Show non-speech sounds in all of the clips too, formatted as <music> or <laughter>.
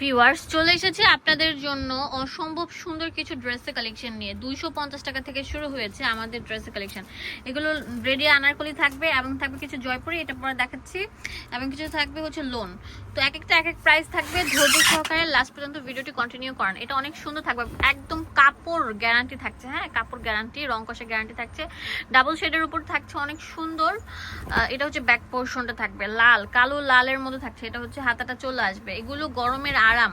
Viewers চলে এসেছে আপনাদের জন্য অসম্ভব সুন্দর কিছু ড্রেসের কালেকশন নিয়ে। দুইশো পঞ্চাশ টাকা থেকে শুরু হয়েছে আমাদের ড্রেসের কালেকশন এগুলো রেডি আনারকলি থাকবে এবং থাকবে কিছু জয়পুরি, এটা পরে দেখাচ্ছি, এবং কিছু থাকবে হচ্ছে লোন তো এক একটা, এক এক প্রাইস থাকবে, ধৈর্য সহকারে লাস্ট পর্যন্ত ভিডিওটি কন্টিনিউ করেন। এটা অনেক সুন্দর থাকবে, একদম কাপড় গ্যারান্টি থাকছে হ্যাঁ? কাপড় গ্যারান্টি রং কষা গ্যারান্টি থাকছে। ডাবল শেডের উপর থাকছে অনেক সুন্দর। এটা হচ্ছে ব্যাক পোর্শনটা থাকবে, লাল, কালো লালের মধ্যে থাকছে, এটা হচ্ছে হাতাটা চলে আসবে। এগুলো গরমের আরাম।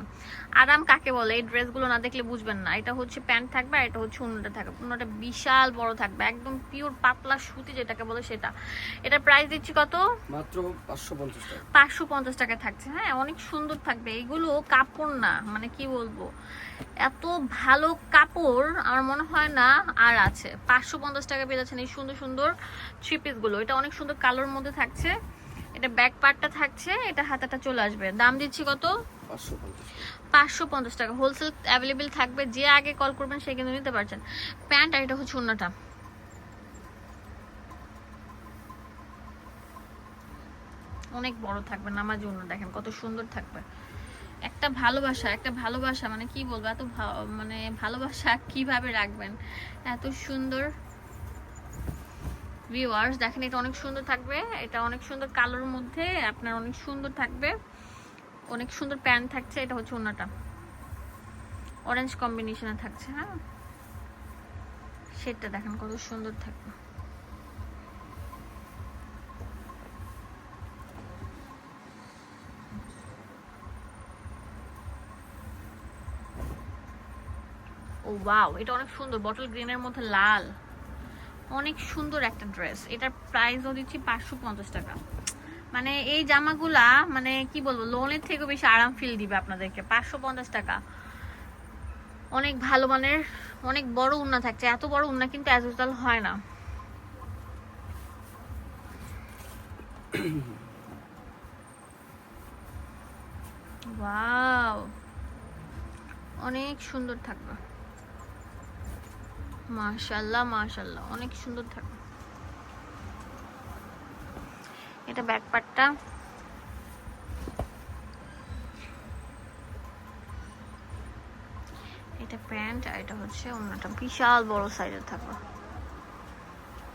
আরাম কাকে বলে? এই ড্রেসগুলো না দেখলে বুঝবেন না। এটা হচ্ছে প্যান্ট থাকবে আর এটা হচ্ছে অন্যটা থাকবে। অন্যটা বিশাল বড় থাকবে। একদম পিওর পাতলা সুতি যেটাকে বলে সেটা। এটা প্রাইস দিচ্ছি কত? মাত্র পাঁচশো পঞ্চাশ টাকা। পাঁচশো পঞ্চাশ টাকা থাকছে। হ্যাঁ অনেক সুন্দর থাকবে। এগুলো কাপড় না মানে কি বলব? এত ভালো কাপড় আমার মনে হয় না আর আছে। পাঁচশো পঞ্চাশ টাকা পেয়ে যাচ্ছেন এই সুন্দর সুন্দর থ্রি গুলো। এটা অনেক সুন্দর কালোর মধ্যে থাকছে। এটা ব্যাক পার্টটা থাকছে এটা হাতাটা চলে আসবে। দাম দিচ্ছি কত? পাঁচশো পঞ্চাশ টাকা। হোলসেল অ্যাভেলেবেল থাকবে যে আগে কল করবেন সে কিন্তু নিতে পারছেন। প্যান্ট আর এটা হচ্ছে অন্যটা অনেক বড় থাকবে নামাজ অন্য দেখেন কত সুন্দর থাকবে। একটা ভালোবাসা একটা ভালোবাসা মানে কি বলব এত মানে ভালোবাসা কীভাবে রাখবেন? এত সুন্দর। ভিউয়ার্স দেখেন এটা অনেক সুন্দর থাকবে। এটা অনেক সুন্দর কালোর মধ্যে আপনার অনেক সুন্দর থাকবে। অনেক সুন্দর প্যান্ট থাকছে, এটা হচ্ছে অন্যটা অরেঞ্জ কম্বিনেশনে থাকছে হ্যাঁ? সেটা দেখেন কত সুন্দর থাকবে। ও ওয়াও এটা অনেক সুন্দর। বটল গ্রিনের মধ্যে লাল। অনেক সুন্দর একটা ড্রেস এটার প্রাইসও দিচ্ছি পাঁচশো পঞ্চাশ টাকা। মানে এই জামাগুলা মানে কি বলব লোনের থেকেও বেশি আরাম ফিল দিবে আপনাদেরকে। পাঁচশো পঞ্চাশ টাকা। অনেক ভালো মানের, অনেক বড় উন্না থাকছে। এত বড় উন্না কিন্তু অ্যাজ হয় না। <coughs> অনেক সুন্দর থাকবে। মাশাল্লাহ মাশাল্লাহ অনেক সুন্দর থাকবে এটা ব্যাক এটা প্যান্ট আর এটা হচ্ছে অন্যটা। বিশাল বড় সাইজের থাকবে।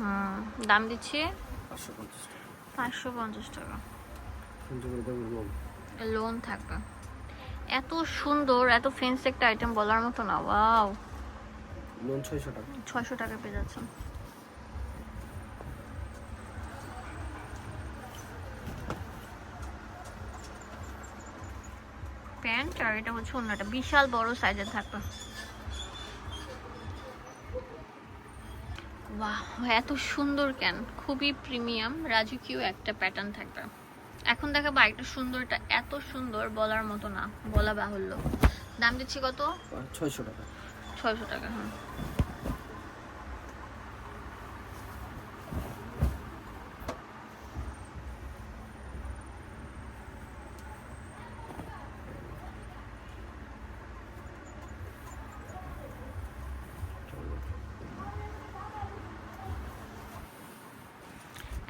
হুম, দাম দিচ্ছি পাঁচশো পঞ্চাশ টাকা। লোন থাকবে। এত সুন্দর, এত ফেন্স একটা আইটেম বলার মতো না ওয়াও লোন ছয়শো টাকা। ছয়শো টাকা পেয়ে যাচ্ছেন। প্যান্ট আর এটা হচ্ছে অন্যটা বিশাল বড় সাইজের থাকবে বাহ এত সুন্দর কেন? খুবই প্রিমিয়াম রাজকীয় একটা প্যাটার্ন থাকবে। এখন দেখাবো একটা সুন্দরটা। এত সুন্দর বলার মতো না বলা বাহুল্য। দাম দিচ্ছি কত? ছয়শো টাকা। ছয়শো টাকা হ্যাঁ।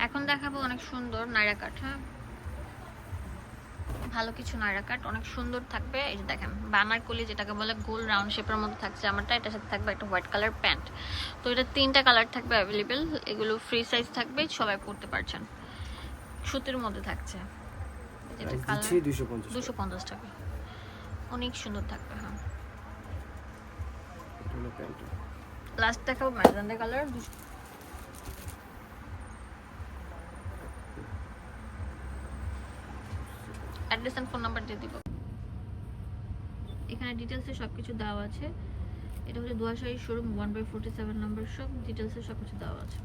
এখন দেখাবো অনেক সুন্দর নাইরা কাট হ্যাঁ। ভালো কিছু নাইরা কাট অনেক সুন্দর থাকবে। এই যে দেখেন বানার কলি যেটাকে বলে গোল রাউন্ড শেপের মধ্যে থাকছে আমারটা এটার সাথে থাকবে একটা হোয়াইট কালার প্যান্ট। তো এটা তিনটা কালার থাকবে অ্যাভেলেবেল এগুলো ফ্রি সাইজ থাকবে সবাই পড়তে পারছেন। সুতির মধ্যে থাকছে। দুশো পঞ্চাশ দুশো টাকা। অনেক সুন্দর থাকবে হ্যাঁ। লাস্ট দেখাবো magenta colour address and phone number দিয়ে দিব। এখানে ডিটেলসে সব কিছু দেওয়া আছে। এটা হচ্ছে Duashahi showroom one by forty seven number সব ডিটেলসে সব কিছু দেওয়া আছে।